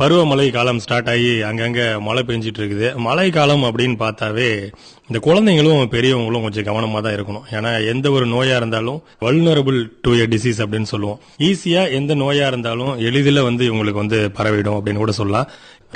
பருவமழை காலம் ஸ்டார்ட் ஆகி அங்கங்கே மழை பெஞ்சிட்டு இருக்குது மழை காலம் அப்படின்னு பார்த்தாவே இந்த குழந்தைங்களும் பெரியவங்களும் கொஞ்சம் கவனமாக தான் இருக்கணும். ஏன்னா எந்த ஒரு நோயாக இருந்தாலும் வல்னரபிள் டு எ டிசீஸ் அப்படின்னு சொல்லுவோம். ஈஸியாக எந்த நோயாக இருந்தாலும் எளிதில் வந்து இவங்களுக்கு வந்து பரவிடும் அப்படின்னு கூட சொல்லலாம்.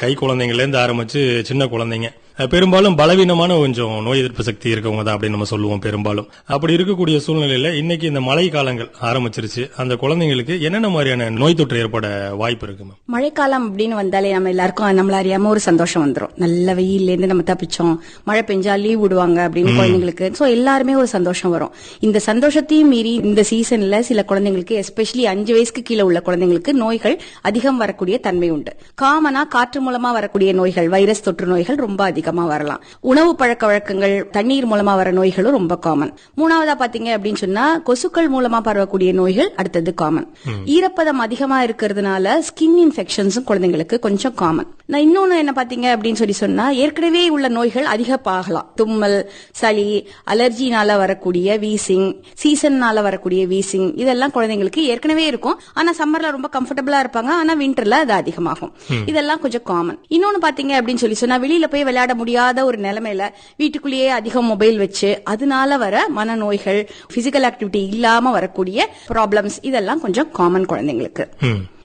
கை குழந்தைங்கள்லேருந்து ஆரம்பித்து ஆரம்பிச்சு சின்ன குழந்தைங்க பெரும்பாலும் பலவீனமான கொஞ்சம் நோய் எதிர்ப்பு சக்தி இருக்கவங்க தான் அப்படின்னு நம்ம சொல்லுவோம் பெரும்பாலும். அப்படி இருக்கக்கூடிய சூழ்நிலையில இன்னைக்கு இந்த மழை காலங்கள் ஆரம்பிச்சிருச்சு. அந்த குழந்தைங்களுக்கு என்னென்ன மாதிரியான நோய் தொற்று ஏற்பட வாய்ப்பு இருக்கு மேம் மழைக்காலம் அப்படின்னு வந்தாலே நம்ம எல்லாருக்கும் நம்மள அறியாம ஒரு சந்தோஷம் வந்துரும். நல்ல வெயில்ல இருந்து நம்ம தப்பிச்சோம். மழை பெஞ்சா லீவ் விடுவாங்க அப்படின்னு குழந்தைங்களுக்கு. சோ எல்லாருமே ஒரு சந்தோஷம் வரும். இந்த சந்தோஷத்தையும் மீறி இந்த சீசன்ல சில குழந்தைங்களுக்கு எஸ்பெஷலி அஞ்சு வயசுக்கு கீழே உள்ள குழந்தைங்களுக்கு நோய்கள் அதிகம் வரக்கூடிய தன்மை உண்டு. காமனா காற்று மூலமா வரக்கூடிய நோய்கள் வைரஸ் தொற்று நோய்கள் ரொம்ப அதிகமா. வரலாம். உணவு பழக்க வழக்கங்கள் தண்ணீர் மூலமா வர நோய்களும் ரொம்ப காமன் மூணாவதா பாத்தீங்க அப்படின்னு சொன்னா கொசுக்கள் மூலமா பரவக்கூடிய நோய்கள் அடுத்தது காமன் ஈரப்பதம் அதிகமா இருக்கிறதுனால ஸ்கின் இன்ஃபெக்ஷன்ஸும் குழந்தைங்களுக்கு கொஞ்சம் காமன் நான் இன்னொன்னு என்ன பாத்தீங்க அப்படின்னு சொல்லி சொன்னா ஏற்கனவே உள்ள நோய்கள் அதிகமாகலாம். தும்மல் சளி அலர்ஜினால வரக்கூடிய வீசிங் சீசன்னால வரக்கூடிய வீசிங் இதெல்லாம் குழந்தைங்களுக்கு ஏற்கனவே இருக்கும். ஆனா சம்மர்ல ரொம்ப கம்ஃபர்டபுளா இருப்பாங்க. ஆனா விண்டர்ல அது அதிகமாகும். இதெல்லாம் கொஞ்சம் காமன் இன்னொன்னு பாத்தீங்க அப்படின்னு சொல்லி சொன்னா வெளியில போய் விளையாட முடியாத ஒரு நிலைமையில வீட்டுக்குள்ளேயே அதிகம் மொபைல் வச்சு அதனால வர மனநோய்கள் பிசிக்கல் ஆக்டிவிட்டி இல்லாம வரக்கூடிய ப்ராப்ளம்ஸ் இதெல்லாம் கொஞ்சம் காமன் குழந்தைங்களுக்கு.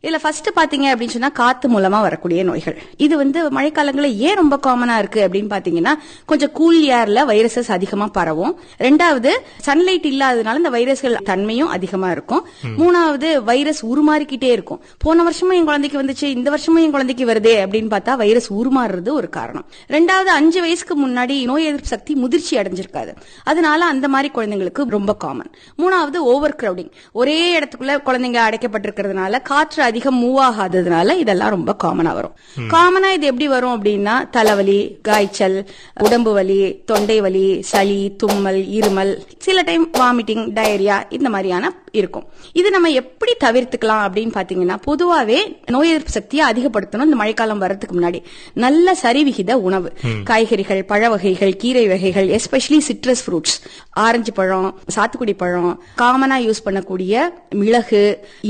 இதுல ஃபர்ஸ்ட் பாத்தீங்க அப்படின்னு சொன்னா காத்து மூலமா வரக்கூடிய நோய்கள். இது வந்து மழைக்காலங்களில் ஏன் ரொம்ப காமனா இருக்கு அப்படின்னு பாத்தீங்கன்னா கொஞ்சம் கூல் ஏர்ல வைரஸஸ் அதிகமா பரவும். ரெண்டாவது சன்லைட் இல்லாததுனால இந்த வைரஸ்கள் தன்மையும் அதிகமா இருக்கும். மூணாவது வைரஸ் உருமாறிக்கிட்டே இருக்கும். போன வருஷமும் என் குழந்தைக்கு வந்துச்சு இந்த வருஷமும் என் குழந்தைக்கு வருதே அப்படின்னு பார்த்தா வைரஸ் உருமாறுறது ஒரு காரணம். ரெண்டாவது அஞ்சு வயசுக்கு முன்னாடி நோய் எதிர்ப்பு சக்தி முதிர்ச்சி அடைஞ்சிருக்காது. அதனால அந்த மாதிரி குழந்தைங்களுக்கு ரொம்ப காமன் மூணாவது ஓவர் கிரௌடிங் ஒரே இடத்துக்குள்ள குழந்தைங்க அடைக்கப்பட்டிருக்கிறதுனால காற்று அதிகம் மூவ் ஆகாததுனால இதெல்லாம் ரொம்ப காமனா வரும். காமனா இது எப்படி வரும் அப்படின்னா தலைவலி காய்ச்சல் உடம்பு வலி தொண்டை வலி சளி தும்மல் இருமல் சில டைம் வாமிட்டிங் டயரியா இந்த மாதிரியான இருக்கும். இது நம்ம எப்படி தவிர்த்துக்கலாம் அப்படின்னு பாத்தீங்கன்னா பொதுவாவே நோய் எதிர்ப்பு சக்தியை அதிகப்படுத்தணும் இந்த மழைக்காலம் வர்றதுக்கு முன்னாடி. நல்ல சரிவிகித உணவு. காய்கறிகள் பழ வகைகள் கீரை வகைகள் எஸ்பெஷலி சிட்ரஸ் ஃப்ரூட்ஸ் ஆரஞ்சு பழம் சாத்துக்குடி பழம் காமனா யூஸ் பண்ணக்கூடிய மிளகு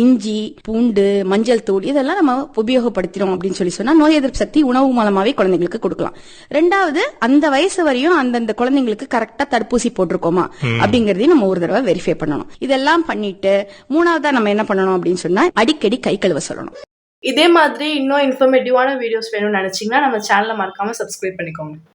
இஞ்சி பூண்டு மஞ்சள் தூள் இதெல்லாம் நம்ம உபயோகப்படுத்தினோம் அப்படின்னு சொல்லி சொன்னா நோய் எதிர்ப்பு சக்தி உணவு மூலமாவே குழந்தைங்களுக்கு கொடுக்கலாம். ரெண்டாவது அந்த வயசு வரையும் அந்தந்த குழந்தைங்களுக்கு கரெக்டா தடுப்பூசி போட்டிருக்கோமா? அப்படிங்கறதையும் நம்ம ஒரு தடவை வெரிஃபை பண்ணணும். இதெல்லாம் பண்ணிட்டு மூணாவதா நம்ம என்ன பண்ணணும் அப்படின்னு சொன்னா அடிக்கடி கை கழுவ சொல்லணும். இதே மாதிரி இன்னும் இன்ஃபர்மேட்டிவான வீடியோஸ் வேணும்னு நினைச்சீங்கன்னா நம்ம சேனலை மறக்காம சப்ஸ்கிரைப் பண்ணிக்கோங்க.